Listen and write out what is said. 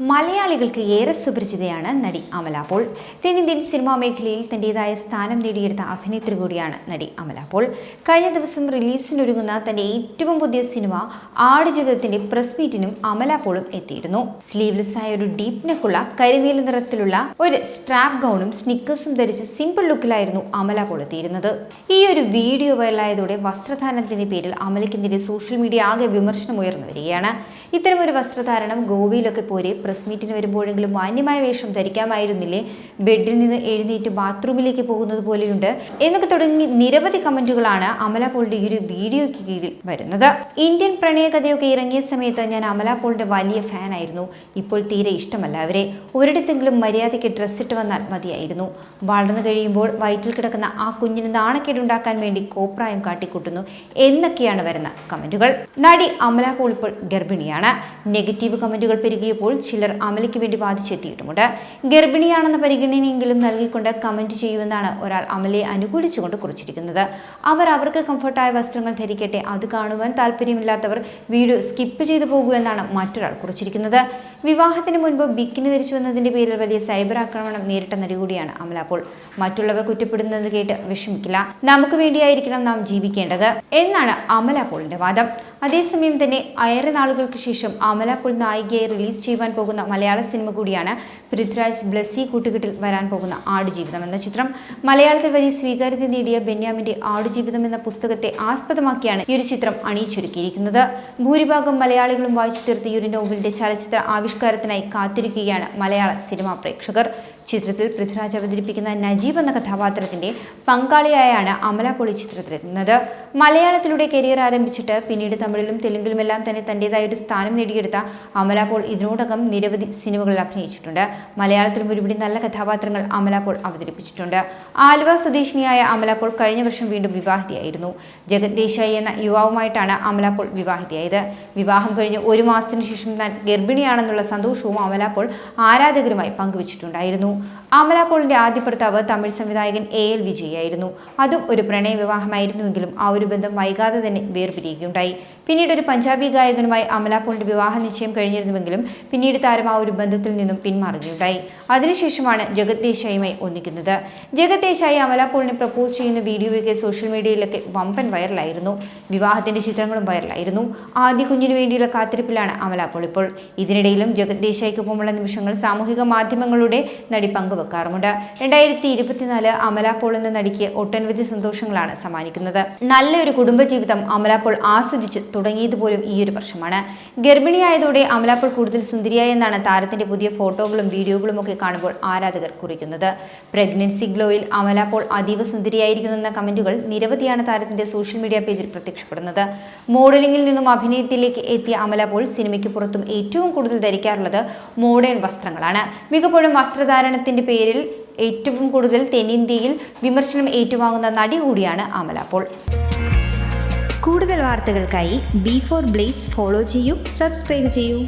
മലയാളികൾക്ക് ഏറെ സുപരിചിതയാണ് നടി അമല. പോൾ തെന്നിന്ത്യൻ സിനിമാ മേഖലയിൽ തന്റെതായ സ്ഥാനം നേടിയെടുത്ത അഭിനേത്രി കൂടിയാണ് നടി അമല. പോൾ കഴിഞ്ഞ ദിവസം റിലീസിനൊരുങ്ങുന്ന തന്റെ ഏറ്റവും പുതിയ സിനിമ ആടുജീവിതത്തിന്റെ പ്രസ് മീറ്റിനും അമല പോളും എത്തിയിരുന്നു. സ്ലീവ്ലെസ് ആയ ഒരു ഡീപ് നെക്കുള്ള കരിനീല നിറത്തിലുള്ള ഒരു സ്ട്രാപ്പ് ഗൗണും സ്നിക്കേഴ്സും ധരിച്ച് സിമ്പിൾ ലുക്കിലായിരുന്നു അമല പോൾ എത്തിയിരുന്നത്. ഈ ഒരു വീഡിയോ വൈറലായതോടെ വസ്ത്രധാരണത്തിന്റെ പേരിൽ അമലയ്ക്കെതിരെ സോഷ്യൽ മീഡിയ ആകെ വിമർശനം ഉയർന്നു വരികയാണ്. ഇത്തരമൊരു വസ്ത്രധാരണം ഗോവയിലൊക്കെ പോരെ പ്രസ് മീറ്റിന് വരുമ്പോഴെങ്കിലും മാന്യമായ വേഷം ധരിക്കാമായിരുന്നില്ലേ? ബെഡിൽ നിന്ന് എഴുന്നേറ്റ് ബാത്റൂമിലേക്ക് പോകുന്നത് പോലെയുണ്ട്. എന്നൊക്കെ തുടങ്ങി നിരവധി കമന്റുകളാണ് അമല പോളിന്റെ ഈ ഒരു വീഡിയോയ്ക്ക് കീഴിൽ വരുന്നത്. ഇന്ത്യൻ പ്രണയകഥയൊക്കെ ഇറങ്ങിയ സമയത്ത് ഞാൻ അമല പോളിന്റെ വലിയ ഫാൻ ആയിരുന്നു ഇപ്പോൾ തീരെ ഇഷ്ടമല്ല അവരെ. ഒരിടത്തെങ്കിലും മര്യാദയ്ക്ക് ഡ്രസ്സ് ഇട്ട് വന്നാൽ മതിയായിരുന്നു. വളർന്നു കഴിയുമ്പോൾ വയറ്റിൽ കിടക്കുന്ന ആ കുഞ്ഞിന് നാണക്കേടുണ്ടാക്കാൻ വേണ്ടി കോപ്രായം കാട്ടിക്കൂട്ടുന്നു എന്നൊക്കെയാണ് വരുന്ന കമന്റുകൾ. നടി അമല പോൾ ഇപ്പോൾ ഗർഭിണിയാണ്. നെഗറ്റീവ് കമന്റുകൾ പെരുകിയപ്പോൾ ചിലർ അമലയ്ക്ക് വേണ്ടി വാദിച്ചെത്തിയിട്ടുമുണ്ട്. ഗർഭിണിയാണെന്ന പരിഗണനയെങ്കിലും നൽകിക്കൊണ്ട് കമന്റ് ചെയ്യുമെന്നാണ് ഒരാൾ അമലയെ അനുകൂലിച്ചുകൊണ്ട് കുറിച്ചിരിക്കുന്നത്. അവർ അവർക്ക് കംഫർട്ടായ വസ്ത്രങ്ങൾ ധരിക്കട്ടെ അത് കാണുവാൻ താല്പര്യമില്ലാത്തവർ വീഡിയോ സ്കിപ്പ് ചെയ്തു പോകൂ എന്നാണ് മറ്റൊരാൾ കുറിച്ചിരിക്കുന്നത്. വിവാഹത്തിന് മുൻപ് ബിക്കിനി ധരിച്ചു എന്നതിന്റെ പേരിൽ വലിയ സൈബർ ആക്രമണം നേരിട്ട നടി കൂടിയാണ് അമല. അപ്പോൾ മറ്റുള്ളവർ കുറ്റപ്പെടുന്നത് കേട്ട് വിഷമിക്കില്ല. നമുക്ക് വേണ്ടിയായിരിക്കണം നാം ജീവിക്കേണ്ടത് എന്നാണ് അമല പോളിന്റെ വാദം. അതേസമയം തന്നെ ഏറെ നാളുകൾക്ക് ശേഷം അമല പോൾ നായികയെ റിലീസ് ചെയ്യുവാൻ പോകുന്ന മലയാള സിനിമ കൂടിയാണ് പൃഥ്വിരാജ് ബ്ലസ്സി കൂട്ടുകെട്ടിൽ വരാൻ പോകുന്ന ആടുജീവിതം എന്ന ചിത്രം. മലയാളത്തിൽ വലിയ സ്വീകാര്യത നേടിയ ബെന്യാമിന്റെ ആടുജീവിതം എന്ന പുസ്തകത്തെ ആസ്പദമാക്കിയാണ് ഈ ഒരു ചിത്രം അണിയിച്ചൊരുക്കിയിരിക്കുന്നത്. ഭൂരിഭാഗം മലയാളികളും വായിച്ചു തീർത്ത ഈ ഒരു നോവലിന്റെ ചലച്ചിത്ര ആവിഷ്കാരത്തിനായി കാത്തിരിക്കുകയാണ് മലയാള സിനിമാ പ്രേക്ഷകർ. ചിത്രത്തിൽ പൃഥ്വിരാജ് അവതരിപ്പിക്കുന്ന നജീബ് എന്ന കഥാപാത്രത്തിന്റെ പങ്കാളിയായാണ് അമല പൊളി ചിത്രത്തിലെത്തുന്നത്. മലയാളത്തിലൂടെ കരിയർ ആരംഭിച്ചിട്ട് പിന്നീട് തമിഴിലും തെലുങ്കിലുമെല്ലാം തന്നെ തന്റേതായ ഒരു സ്ഥാനം നേടിയെടുത്ത അമല പോൾ ഇതിനോടകം നിരവധി സിനിമകളിൽ അഭിനയിച്ചിട്ടുണ്ട്. മലയാളത്തിലും ഒരുപിടി നല്ല കഥാപാത്രങ്ങൾ അമല പോൾ അവതരിപ്പിച്ചിട്ടുണ്ട്. ആലുവ സ്വദേശിനിയായ അമല പോൾ കഴിഞ്ഞ വർഷം വീണ്ടും വിവാഹിതയായിരുന്നു. ജഗത് ദേശായി എന്ന യുവാവുമായിട്ടാണ് അമല പോൾ വിവാഹിതയായത്. വിവാഹം കഴിഞ്ഞ് ഒരു മാസത്തിന് ശേഷം താൻ ഗർഭിണിയാണെന്നുള്ള സന്തോഷവും അമല പോൾ ആരാധകരുമായി പങ്കുവച്ചിട്ടുണ്ടായിരുന്നു. അമല പോളിന്റെ ആദ്യ ഭർത്താവ് തമിഴ് സംവിധായകൻ എ എൽ വിജയായിരുന്നു അതും ഒരു പ്രണയ വിവാഹമായിരുന്നുവെങ്കിലും ആ ഒരു ബന്ധം വൈകാതെ തന്നെ വേർപിരിയുകയുണ്ടായി. പിന്നീട് ഒരു പഞ്ചാബി ഗായകനുമായി അമല പോളിന്റെ വിവാഹ നിശ്ചയം കഴിഞ്ഞിരുന്നുവെങ്കിലും പിന്നീട് താരം ആ ഒരു ബന്ധത്തിൽ നിന്നും പിന്മാറുകയുണ്ടായി അതിനുശേഷമാണ് ജഗത് ദേശായിയുമായി ഒന്നിക്കുന്നത്. ജഗത് ദേശായി അമലാപോളിനെ പ്രപ്പോസ് ചെയ്യുന്ന വീഡിയോയൊക്കെ സോഷ്യൽ മീഡിയയിലൊക്കെ വമ്പൻ വൈറലായിരുന്നു വിവാഹത്തിന്റെ ചിത്രങ്ങളും വൈറലായിരുന്നു ആദ്യ കുഞ്ഞിനു വേണ്ടിയുള്ള കാത്തിരിപ്പിലാണ് അമലാപോൾ ഇപ്പോൾ. ഇതിനിടയിലും ജഗത് ദേശായിക്കൊപ്പമുള്ള നിമിഷങ്ങൾ സാമൂഹിക മാധ്യമങ്ങളുടെ നടി പങ്കുവെക്കാറുമുണ്ട്. രണ്ടായിരത്തി ഇരുപത്തിനാല് അമലാപോൾ എന്ന നടിക്ക് ഒട്ടനവധി സന്തോഷങ്ങളാണ് സമ്മാനിക്കുന്നത്. നല്ലൊരു കുടുംബജീവിതം അമലാപോൾ ആസ്വദിച്ച് തുടങ്ങിയതുപോലും ഈ ഒരു വർഷമാണ്. ഗർഭിണിയായതോടെ അമലാപോൾ കൂടുതൽ കൂടുതൽ സുന്ദരിയായെന്നാണ് താരത്തിന്റെ പുതിയ ഫോട്ടോകളും വീഡിയോകളും ഒക്കെ കാണുമ്പോൾ ആരാധകർ കുറിക്കുന്നത്. പ്രഗ്നൻസി ഗ്ലോയിൽ അമല പോൾ അതീവ സുന്ദരിയായിരിക്കുന്നെന്ന കമന്റുകൾ നിരവധിയാണ് താരത്തിന്റെ സോഷ്യൽ മീഡിയ പേജിൽ പ്രത്യക്ഷപ്പെടുന്നത്. മോഡലിംഗിൽ നിന്നും അഭിനയത്തിലേക്ക് എത്തിയ അമല പോൾ സിനിമയ്ക്ക് പുറത്തും ഏറ്റവും കൂടുതൽ ധരിക്കാറുള്ളത് മോഡേൺ വസ്ത്രങ്ങളാണ്. മിക്കപ്പോഴും വസ്ത്രധാരണത്തിന്റെ പേരിൽ ഏറ്റവും കൂടുതൽ തെന്നിന്ത്യയിൽ വിമർശനം ഏറ്റുവാങ്ങുന്ന നടി കൂടിയാണ് അമല പോൾ കൂടുതൽ വാർത്തകൾക്കായി ബി ഫോർ ബ്ലേസ് ഫോളോ ചെയ്യൂ സബ്സ്ക്രൈബ് ചെയ്യൂ.